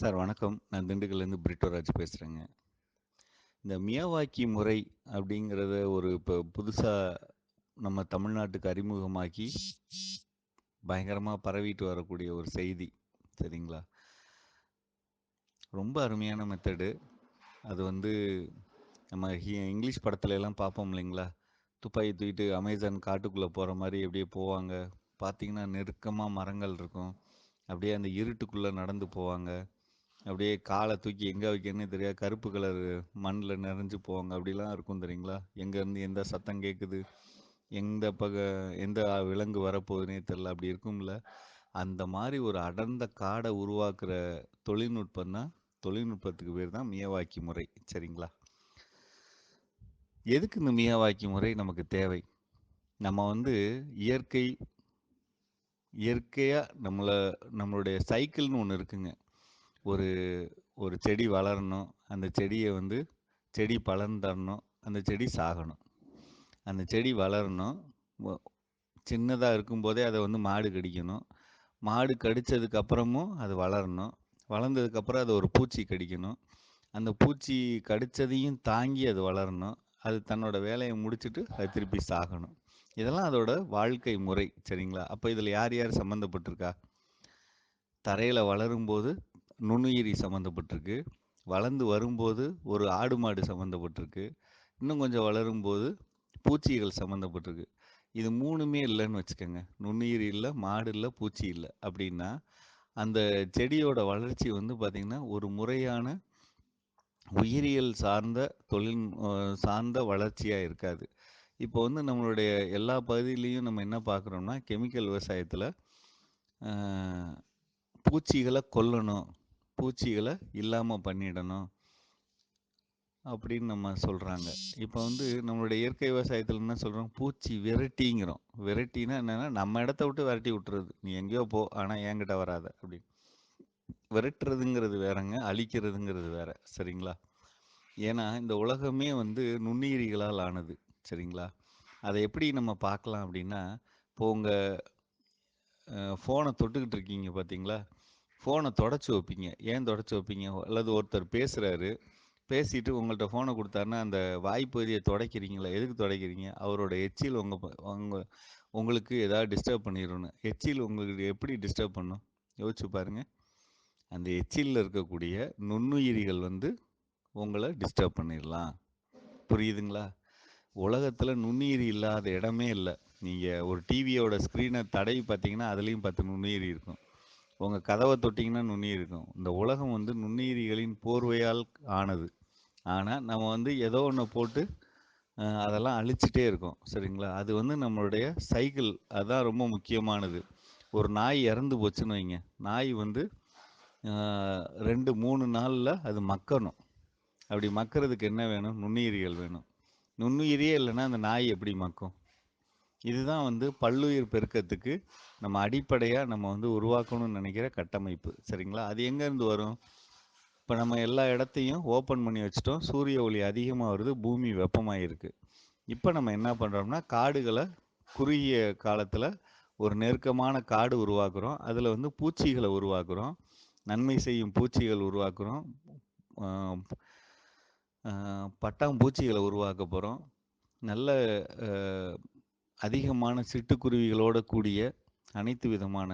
Sir வணக்கம். நான் திண்டுக்கல்லேருந்து பிரிட்டோராஜ் பேசுகிறேங்க இந்த மியாவாக்கி முறை அப்படிங்கிறத ஒரு இப்போ புதுசாக நம்ம தமிழ்நாட்டுக்கு அறிமுகமாக்கி, பயங்கரமாக பரவிட்டு வரக்கூடிய ஒரு செய்தி. சரிங்களா? ரொம்ப அருமையான மெத்தடு. அது வந்து நம்ம இங்கிலீஷ் படத்துல எல்லாம் பார்ப்போம் இல்லைங்களா? துப்பாக்கி தூக்கிட்டு அமேசான் காட்டுக்குள்ளே போகிற மாதிரி அப்படியே போவாங்க. பார்த்தீங்கன்னா, நெருக்கமாக மரங்கள் இருக்கும். அப்படியே அந்த இருட்டுக்குள்ளே நடந்து போவாங்க. அப்படியே காலை தூக்கி எங்கே வைக்கணும்னு தெரியாது. கருப்பு கலர் மண்ணில் நிறைஞ்சு போவாங்க. அப்படிலாம் இருக்கும் தெரியுங்களா? எங்கேருந்து எந்த சத்தம் கேட்குது? எந்த பக எந்த விலங்கு வரப்போகுதுன்னே தெரில அப்படி இருக்கும்ல. அந்த மாதிரி ஒரு அடர்ந்த காடை உருவாக்குற தொழில்நுட்பம் தான் தொழில்நுட்பத்துக்கு பேர் தான் மியவாக்கி முறை. சரிங்களா? எதுக்கு இந்த மியவாக்கி முறை நமக்கு தேவை? நம்ம வந்து இயற்கை இயற்கையாக நம்மளை நம்மளுடைய சைக்கிள்னு ஒன்று இருக்குங்க. ஒரு ஒரு செடி வளரணும். அந்த செடியை வந்து செடி பலன் தரணும். அந்த செடி சாகணும். அந்த செடி வளரணும். சின்னதாக இருக்கும்போதே அதை வந்து மாடு கடிக்கணும். மாடு கடித்ததுக்கப்புறமும் அது வளரணும். வளர்ந்ததுக்கப்புறம் அது ஒரு பூச்சி கடிக்கணும். அந்த பூச்சி கடிச்சதையும் தாங்கி அது வளரணும். அது தன்னோட வேலையை முடிச்சுட்டு அது திருப்பி சாகணும். இதெல்லாம் அதோட வாழ்க்கை முறை. சரிங்களா? அப்போ இதில் யார் யார் சம்மந்தப்பட்டிருக்கா? தரையில் வளரும்போது நுண்ணுயிரி சம்மந்தப்பட்டிருக்கு. வளர்ந்து வரும்போது ஒரு ஆடு, மாடு சம்மந்தப்பட்டிருக்கு. இன்னும் கொஞ்சம் வளரும்போது பூச்சிகள் சம்மந்தப்பட்டிருக்கு. இது மூணுமே இல்லைன்னு வச்சுக்கோங்க நுண்ணுயிரி இல்லை மாடு இல்லை பூச்சி இல்லை அப்படின்னா, அந்த செடியோட வளர்ச்சி வந்து பார்த்திங்கன்னா ஒரு முறையான உயிரியல் சார்ந்த தொழில் சார்ந்த வளர்ச்சியாக இருக்காது. இப்போ வந்து நம்மளுடைய எல்லா பகுதியிலையும் நம்ம என்ன பார்க்குறோம்னா, கெமிக்கல் விவசாயத்தில் பூச்சிகளை கொல்லணும். பூச்சிகளை இல்லாமல் பண்ணிடணும். அப்படின்னு நம்ம சொல்கிறாங்க இப்போ வந்து நம்மளுடைய இயற்கை விவசாயத்தில் என்ன சொல்கிறோம் பூச்சி விரட்டிங்கிறோம். விரட்டினா என்னென்னா நம்ம இடத்த விட்டு விரட்டி விட்டுறது. "நீ எங்கேயோ போ. ஆனால் என்கிட்ட வராத" அப்படின்னு. விரட்டுறதுங்கிறது வேறங்க. அழிக்கிறதுங்கிறது வேற. சரிங்களா? ஏன்னா, இந்த உலகமே வந்து நுண்ணுயிரிகளால் ஆனது. சரிங்களா? அதை எப்படி நம்ம பார்க்கலாம் அப்படின்னா, இப்போ உங்கள் ஃபோனை தொட்டுக்கிட்டு இருக்கீங்க பார்த்தீங்களா? ஃபோனை தொடச்சி வைப்பீங்க. ஏன் தொடச்சி வைப்பீங்க? அல்லது ஒருத்தர் பேசுகிறாரு பேசிட்டு உங்கள்கிட்ட ஃபோனை கொடுத்தாருன்னா அந்த வாய்ப்பகுதியை துடைக்கிறீங்களா எதுக்கு துடைக்கிறீங்க அவரோட எச்சில் உங்கள் உங்கள் உங்களுக்கு ஏதாவது டிஸ்டர்ப் பண்ணிடணும் எச்சில் உங்களுக்கு எப்படி டிஸ்டர்ப் பண்ணும்? யோசிச்சு பாருங்கள் அந்த எச்சிலில் இருக்கக்கூடிய நுண்ணுயிரிகள் வந்து உங்களை டிஸ்டர்ப் பண்ணிடலாம் புரியுதுங்களா? உலகத்தில் நுண்ணுயிரி இல்லாத இடமே இல்லை நீங்கள் ஒரு டிவியோட ஸ்க்ரீனை தடவி பார்த்தீங்கன்னா, அதுலேயும் பத்து நுண்ணுயிரி இருக்கும். உங்க கதவை தொட்டிங்கன்னா நுண்ணுயிரி இருக்கும். இந்த உலகம் வந்து நுண்ணுயிரிகளின் போர்வையால் ஆனது. ஆனால் நம்ம வந்து ஏதோ ஒன்று போட்டு அதெல்லாம் அழிச்சிட்டே இருக்கோம். சரிங்களா? அது வந்து நம்மளுடைய சைக்கிள். அதுதான் ரொம்ப முக்கியமானது. ஒரு நாய் இறந்து போச்சுன்னு வைங்க. நாய் வந்து ரெண்டு மூணு நாளில் அது மக்கணும். அப்படி மக்கிறதுக்கு என்ன வேணும்? நுண்ணுயிரிகள் வேணும். நுண்ணுயிரியே இல்லைன்னா அந்த நாய் எப்படி மக்கும்? இதுதான் வந்து பல்லுயிர் பெருக்கத்துக்கு நம்ம அடிப்படையாக நம்ம வந்து உருவாக்கணும்னு நினைக்கிற கட்டமைப்பு. சரிங்களா? அது எங்கேருந்து வரும்? இப்போ நம்ம எல்லா இடத்தையும் ஓப்பன் பண்ணி வச்சுட்டோம். சூரிய ஒளி அதிகமாக வருது. பூமி வெப்பமாக இருக்குது இப்போ நம்ம என்ன பண்ணுறோம்னா காடுகளை குறுகிய காலத்தில் ஒரு நெருக்கமான காடு உருவாக்குறோம். அதில் வந்து பூச்சிகளை உருவாக்குறோம். நன்மை செய்யும் பூச்சிகள் உருவாக்குறோம். பட்டாம்பூச்சிகளை உருவாக்க போகிறோம் நல்ல அதிகமான சிட்டுக்குருவிகளோட கூடிய அனைத்து விதமான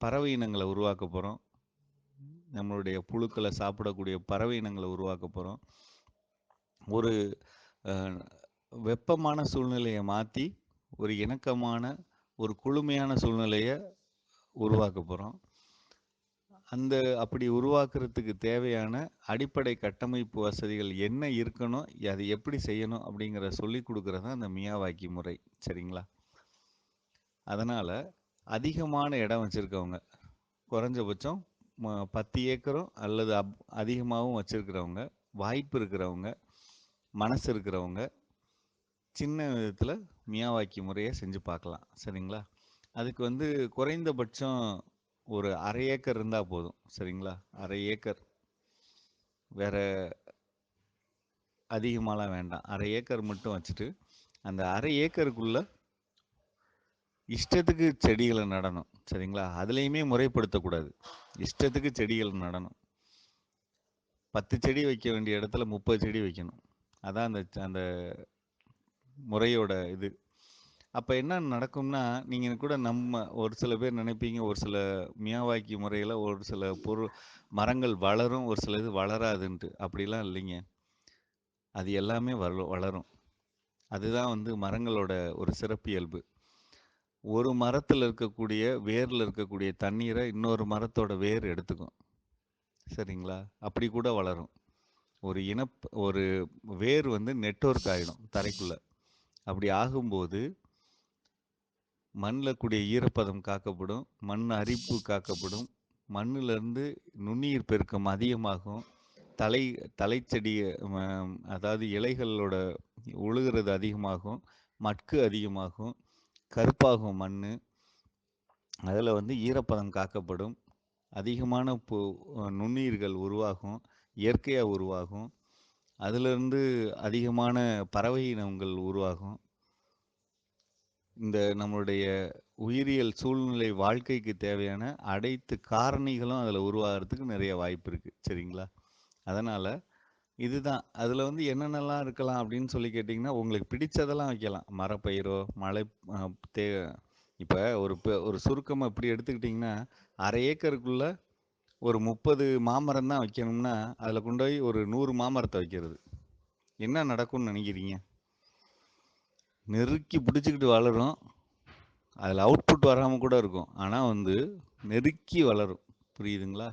பறவை இனங்களை உருவாக்க போகிறோம் நம்மளுடைய புழுக்களை சாப்பிடக்கூடிய பறவை இனங்களை உருவாக்க போகிறோம் ஒரு வெப்பமான சூழ்நிலையை மாற்றி ஒரு இணக்கமான, ஒரு குளுமையான சூழ்நிலையை உருவாக்க போகிறோம் அந்த அப்படி உருவாக்குறதுக்கு தேவையான அடிப்படை கட்டமைப்பு வசதிகள் என்ன இருக்கணும்? அதை எப்படி செய்யணும்? அப்படிங்கிறத சொல்லி கொடுக்குறது தான் அந்த மியாவாக்கி முறை. சரிங்களா? அதனால் அதிகமான இடம் வச்சுருக்கவங்க குறைஞ்சபட்சம் ம 10 ஏக்கரும் அல்லது அப் அதிகமாகவும் வச்சுருக்கிறவங்க வாய்ப்பு இருக்கிறவங்க, மனசு இருக்கிறவங்க, சின்ன விதத்தில் மியாவாக்கி முறையை செஞ்சு பார்க்கலாம். சரிங்களா? அதுக்கு வந்து குறைந்தபட்சம் ஒரு அரை ஏக்கர் இருந்தால் போதும். சரிங்களா? அரை ஏக்கர். வேறு அதிகமாலாம் வேண்டாம். அரை ஏக்கர் மட்டும் வச்சுட்டு, அந்த 1/2 ஏக்கருக்குள்ள இஷ்டத்துக்கு செடிகளை நடணும் சரிங்களா? அதுலேயுமே முறைப்படுத்தக்கூடாது. இஷ்டத்துக்கு செடிகள் நடணும். பத்து செடி வைக்க வேண்டிய இடத்துல முப்பது செடி வைக்கணும். அதான் அந்த அந்த முறையோட இது. அப்போ என்ன நடக்கும்னா நீங்கள் கூட நம்ம ஒரு சில பேர் நினைப்பீங்க ஒரு சில மியாவாக்கி முறையில் ஒரு சில பொருள் மரங்கள் வளரும் ஒரு சில இது வளராதுன்ட்டு. அப்படிலாம் இல்லைங்க. அது எல்லாமே வளரும். அதுதான் வந்து மரங்களோட ஒரு சிறப்பியல்பு. ஒரு மரத்தில் இருக்கக்கூடிய வேரில் இருக்கக்கூடிய தண்ணீரை இன்னொரு மரத்தோட வேர் எடுத்துக்கும். சரிங்களா? அப்படி கூட வளரும். ஒரு இனப் ஒரு வேர் வந்து நெட்ஒர்க் ஆகிடும் தரைக்குள்ளே. அப்படி ஆகும்போது மண்ணில் கூடிய ஈரப்பதம் காக்கப்படும் மண் அரிப்பு காக்கப்படும் மண்ணிலிருந்து நுண்ணுயிர் பெருக்கம் அதிகமாகும் தலை தலைச்செடி அதாவது இலைகளோட ஒழுகிறது அதிகமாகும் மட்கு அதிகமாகும் கருப்பாகும் மண் அதில் வந்து ஈரப்பதம் காக்கப்படும். அதிகமான பு நுண்ணுயிர்கள் உருவாகும். இயற்கையாக உருவாகும். அதிலிருந்து அதிகமான பறவை இனங்கள் உருவாகும். இந்த நம்மளுடைய உயிரியல் சூழ்நிலை வாழ்க்கைக்கு தேவையான அனைத்து காரணிகளும் அதில் உருவாகிறதுக்கு நிறைய வாய்ப்பு இருக்குது சரிங்களா? அதனால் இதுதான். அதில் வந்து என்னென்னலாம் இருக்கலாம் அப்படின்னு சொல்லி கேட்டிங்கன்னா உங்களுக்கு பிடிச்சதெல்லாம் வைக்கலாம். மரப்பயிரோ மலை தே இப்போ ஒரு பெ- ஒரு சுருக்கமாக இப்படி எடுத்துக்கிட்டிங்கன்னா அரை ஏக்கருக்குள்ள ஒரு முப்பது மாமரம் தான் வைக்கணும்னா அதில் கொண்டு போய் ஒரு நூறு மாமரத்தை வைக்கிறது. என்ன நடக்கும்னு நினைக்கிறீங்க? நெருக்கி பிடிச்சிக்கிட்டு வளரும். அதில் அவுட்புட் வராமல் கூட இருக்கும். ஆனால் வந்து நெருக்கி வளரும். புரியுதுங்களா?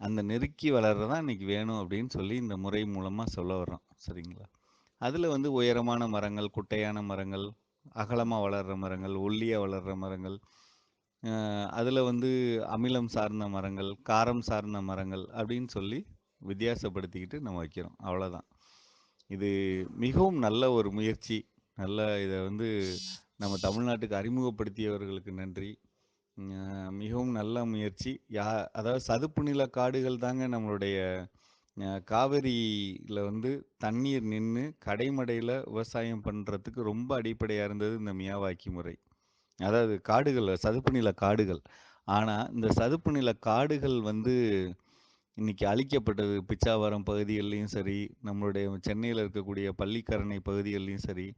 அந்த நெருக்கி வளர்றதான் இன்னைக்கு வேணும் அப்படின்னு சொல்லி இந்த முறை மூலமாக சொல்ல வர்றோம். சரிங்களா? அதில் வந்து உயரமான மரங்கள் குட்டையான மரங்கள் அகலமாக வளர்கிற மரங்கள் ஒல்லியாக வளர்கிற மரங்கள் அதில் வந்து அமிலம் சார்ந்த மரங்கள் காரம் சார்ந்த மரங்கள் அப்படின்னு சொல்லி வித்தியாசப்படுத்திக்கிட்டு நம்ம வைக்கிறோம். அவ்வளோதான் இது மிகவும் நல்ல ஒரு முயற்சி. நல்ல இதை வந்து நம்ம தமிழ்நாட்டுக்கு அறிமுகப்படுத்தியவர்களுக்கு நன்றி. மிகவும் நல்ல முயற்சி. யா அதாவது சதுப்பு நில காடுகள் தாங்க நம்மளுடைய காவிரியில் வந்து தண்ணீர் நின்று கடைமடையில் விவசாயம் பண்ணுறதுக்கு ரொம்ப அடிப்படையாக இருந்தது இந்த மியாவாக்கி முறை. அதாவது காடுகள் சதுப்பு நில காடுகள். ஆனால் இந்த சதுப்பு நில காடுகள் வந்து இன்னைக்கு அழிக்கப்பட்டது. பிச்சாவரம் பகுதிகள்லையும் சரி நம்மளுடைய சென்னையில் இருக்கக்கூடிய பள்ளிக்கரணை பகுதிகள்லையும் சரி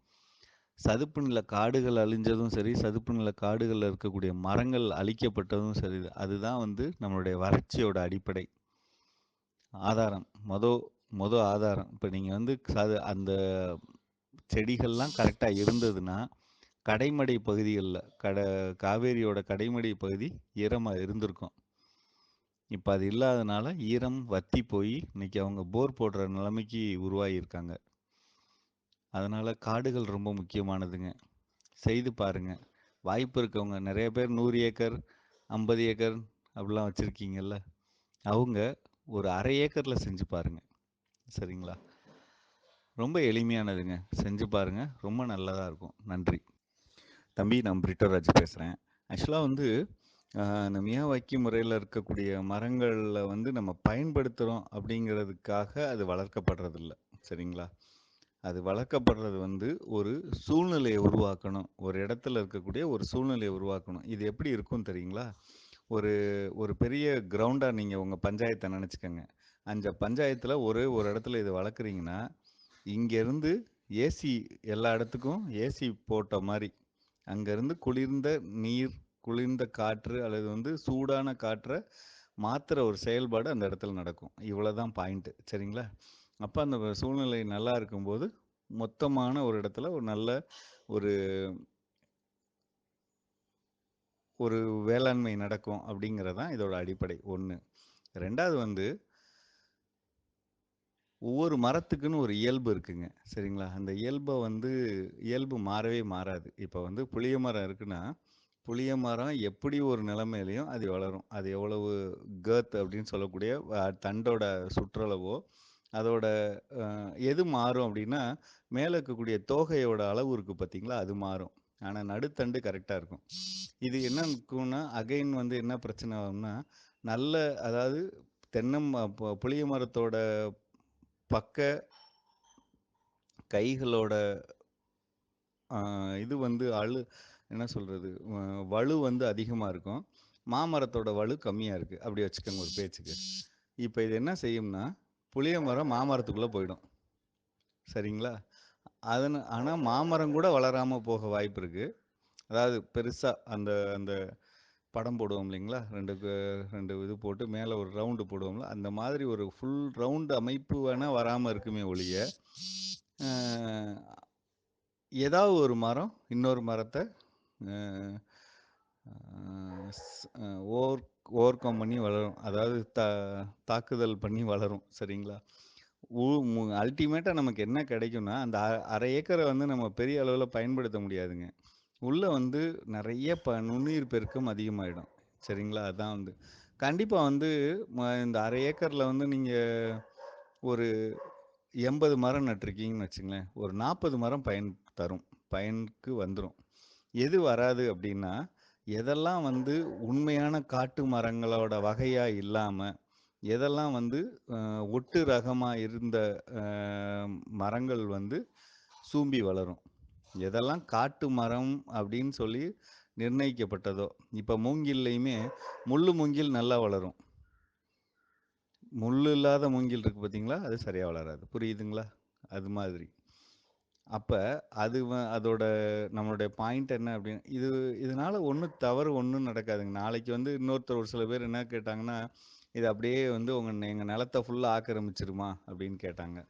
சதுப்பு நில காடுகள் அழிஞ்சதும் சரி சதுப்பு நில காடுகளில் இருக்கக்கூடிய மரங்கள் அழிக்கப்பட்டதும் சரி அதுதான் வந்து நம்மளுடைய வறட்சியோட அடிப்படை. ஆதாரம். மொத மொத ஆதாரம். இப்போ நீங்கள் வந்து சது அந்த செடிகள்லாம் கரெக்டாக இருந்ததுன்னா கடைமடை பகுதிகளில் கட காவேரியோட கடைமடை பகுதி ஈரமாக இருந்திருக்கும். இப்போ அது இல்லாதனால ஈரம் வத்தி போய் இன்னைக்கு அவங்க போர் போடுற நிலைமைக்கு உருவாகியிருக்காங்க. அதனால் காடுகள் ரொம்ப முக்கியமானதுங்க. செய்து பாருங்க. வாய்ப்பு இருக்கவங்க நிறைய பேர் நூறு ஏக்கர் ஐம்பது ஏக்கர் அப்படிலாம் வச்சுருக்கீங்கல்ல. அவங்க ஒரு அரை ஏக்கரில் செஞ்சு பாருங்க. சரிங்களா? ரொம்ப எளிமையானதுங்க. செஞ்சு பாருங்க. ரொம்ப நல்லதாக இருக்கும். நன்றி. தம்பி நான் பிரிட்டோராஜ் பேசுகிறேன் ஆக்சுவலாக வந்து இந்த மியாவாக்கி முறையில் இருக்கக்கூடிய மரங்களில் வந்து நம்ம பயன்படுத்துகிறோம் அப்படிங்கிறதுக்காக அது வளர்க்கப்படுறதில்ல. சரிங்களா? அது வளர்க்கப்படுறது வந்து ஒரு சூழ்நிலையை உருவாக்கணும். ஒரு இடத்துல இருக்கக்கூடிய ஒரு சூழ்நிலையை உருவாக்கணும். இது எப்படி இருக்கும் தெரியுங்களா? ஒரு ஒரு பெரிய கிரவுண்டாக நீங்கள் உங்கள் பஞ்சாயத்தை நினச்சிக்கோங்க. அந்த பஞ்சாயத்தில் ஒரே ஒரு இடத்துல இது வளர்க்குறீங்கன்னா இங்கேருந்து ஏசி எல்லா இடத்துக்கும் ஏசி போட்ட மாதிரி அங்கேருந்து குளிர்ந்த நீர் குளிர்ந்த காற்று அல்லது வந்து சூடான காற்றை மாற்றுற ஒரு செயல்பாடு அந்த இடத்துல நடக்கும். இவ்வளோதான் பாயிண்ட்டு சரிங்களா? அப்போ அந்த சூழ்நிலை நல்லா இருக்கும்போது மொத்தமான ஒரு இடத்துல ஒரு நல்ல ஒரு ஒரு வேளாண்மை நடக்கும் அப்படிங்கிறதான் இதோட அடிப்படை. ஒன்று ரெண்டாவது வந்து ஒவ்வொரு மரத்துக்குன்னு ஒரு இயல்பு இருக்குங்க. சரிங்களா? அந்த இயல்பை வந்து இயல்பு மாறவே மாறாது. இப்போ வந்து புளிய மரம் இருக்குன்னா புளிய மரம் எப்படி ஒரு நிலைமையிலையும் அது வளரும். அது எவ்வளவு கேர்த் அப்படின்னு சொல்லக்கூடிய தண்டோட சுற்றளவோ அதோட எது மாறும் அப்படின்னா மேலே இருக்கக்கூடிய தோகையோட அளவு இருக்குது பார்த்தீங்களா? அது மாறும். ஆனால் நடுத்தண்டு கரெக்டாக இருக்கும். இது என்ன இருக்கும்னா அகைன் வந்து என்ன பிரச்சனை ஆகும்னா நல்ல அதாவது தென்னம் புளிய மரத்தோட பக்க கைகளோட இது வந்து அழு என்ன சொல்கிறது வலு வந்து அதிகமாக இருக்கும். மாமரத்தோட வலு கம்மியாக இருக்குது அப்படி வச்சுக்கோங்க ஒரு பேச்சுக்கு. இப்போ இது என்ன செய்யும்னா புளிய மரம் மாமரத்துக்குள்ளே போயிடும். சரிங்களா? அதன் ஆனால் மாமரம் கூட வளராமல் போக வாய்ப்பு இருக்குது அதாவது பெருசாக அந்த அந்த படம் போடுவோம் இல்லைங்களா? ரெண்டு ரெண்டு இது போட்டு மேலே ஒரு ரவுண்டு போடுவோம்ல அந்த மாதிரி ஒரு ஃபுல் ரவுண்டு அமைப்பு வேணால் வராமல் இருக்குமே ஒழிய ஏதாவது ஒரு மரம் இன்னொரு மரத்தை ஓவர் ஓவர் கம் பண்ணி வளரும். அதாவது தா தாக்குதல் பண்ணி வளரும். சரிங்களா? அல்டிமேட்டாக நமக்கு என்ன கிடைக்கும்னா அந்த அரை ஏக்கரை வந்து நம்ம பெரிய அளவில் பயன்படுத்த முடியாதுங்க. உள்ளே வந்து நிறைய ப நுண்ணுயிர் பெருக்கம் அதிகமாகிடும் சரிங்களா? அதான் வந்து. கண்டிப்பாக வந்து ம- இந்த அரை ஏக்கரில் வந்து நீங்கள் ஒரு எண்பது மரம் நட்டிருக்கீங்கன்னு வச்சுங்களேன். ஒரு நாற்பது மரம் பயன் தரும். பயனுக்கு வந்துடும் எது வராது அப்படின்னா எதெல்லாம் வந்து உண்மையான காட்டு மரங்களோட வகையாக இல்லாமல் எதெல்லாம் வந்து ஒட்டு ரகமாக இருந்த மரங்கள் வந்து சூம்பி வளரும்? எதெல்லாம் காட்டு மரம் அப்படின்னு சொல்லி நிர்ணயிக்கப்பட்டதோ இப்போ மூங்கில்லையுமே முள்ளு மூங்கில் நல்லா வளரும். முள் இல்லாத மூங்கில் இருக்கு பார்த்தீங்களா அது சரியாக வளராது. புரியுதுங்களா? அது மாதிரி. அப்போ அது வ- அதோட நம்மளுடைய பாயிண்ட் என்ன அப்படின்னு இது இதனால ஒன்றும் தவறு ஒன்றும் நடக்காதுங்க. நாளைக்கு வந்து இன்னொருத்தர் ஒரு சில பேர் என்ன கேட்டாங்கன்னா இது அப்படியே வந்து உங்கள் எங்கள் நிலத்தை ஃபுல்லாக ஆக்கிரமிச்சிருமா? அப்படின்னு கேட்டாங்க.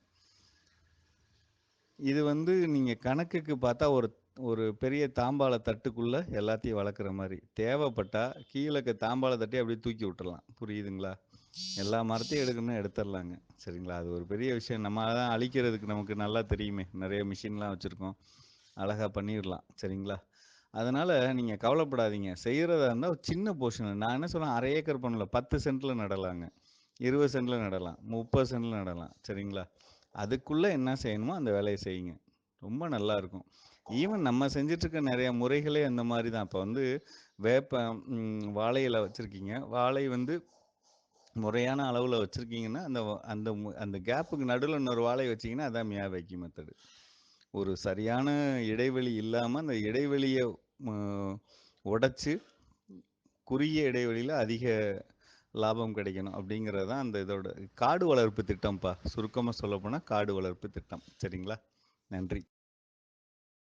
இது வந்து நீங்கள் கணக்குக்கு பார்த்தா ஒரு ஒரு பெரிய தாம்பாள தட்டுக்குள்ளே எல்லாத்தையும் வளர்க்குற மாதிரி தேவைப்பட்டா கீழே இருக்க தாம்பாள தட்டி அப்படியே தூக்கி விட்டுறலாம். புரியுதுங்களா? எல்லா மரத்தையும் எடுக்கணும்னா எடுத்துடலாங்க சரிங்களா? அது ஒரு பெரிய விஷயம். நம்ம அதான் அழிக்கிறதுக்கு நமக்கு நல்லா தெரியுமே. நிறைய மிஷின்லாம் வச்சுருக்கோம். அழகாக பண்ணிடலாம் சரிங்களா? அதனால் நீங்கள் கவலைப்படாதீங்க. செய்கிறதா இருந்தால் ஒரு சின்ன போர்ஷன் நான் என்ன சொல்றேன்? அரை ஏக்கர் பண்ணல. பத்து சென்ட்டில் நடலாங்க. இருபது சென்ட்டில் நடலாம். முப்பது சென்ட்டில் நடலாம். சரிங்களா? அதுக்குள்ளே என்ன செய்யணுமோ அந்த வேலையை செய்யுங்க. ரொம்ப நல்லா இருக்கும். ஈவன் நம்ம செஞ்சிட்ருக்க நிறைய முறைகளே அந்த மாதிரி தான். இப்போ வந்து வேப்ப ம், வாழை இலை வச்சுருக்கீங்க. வாழை வந்து முறையான அளவில் வச்சுருக்கீங்கன்னா அந்த அந்த அந்த கேப்புக்கு நடுவில் இன்னொரு வாழை வச்சிங்கன்னா அதான் மியா வைக்கி மெத்தடு ஒரு சரியான இடைவெளி இல்லாமல் அந்த இடைவெளியை உடைச்சி குறுகிய இடைவெளியில் அதிக லாபம் கிடைக்கணும் அப்படிங்கிறது தான் அந்த இதோட காடு வளர்ப்பு திட்டம்ப்பா. சுருக்கமாக சொல்லப்போனால் காடு வளர்ப்பு திட்டம். சரிங்களா? நன்றி.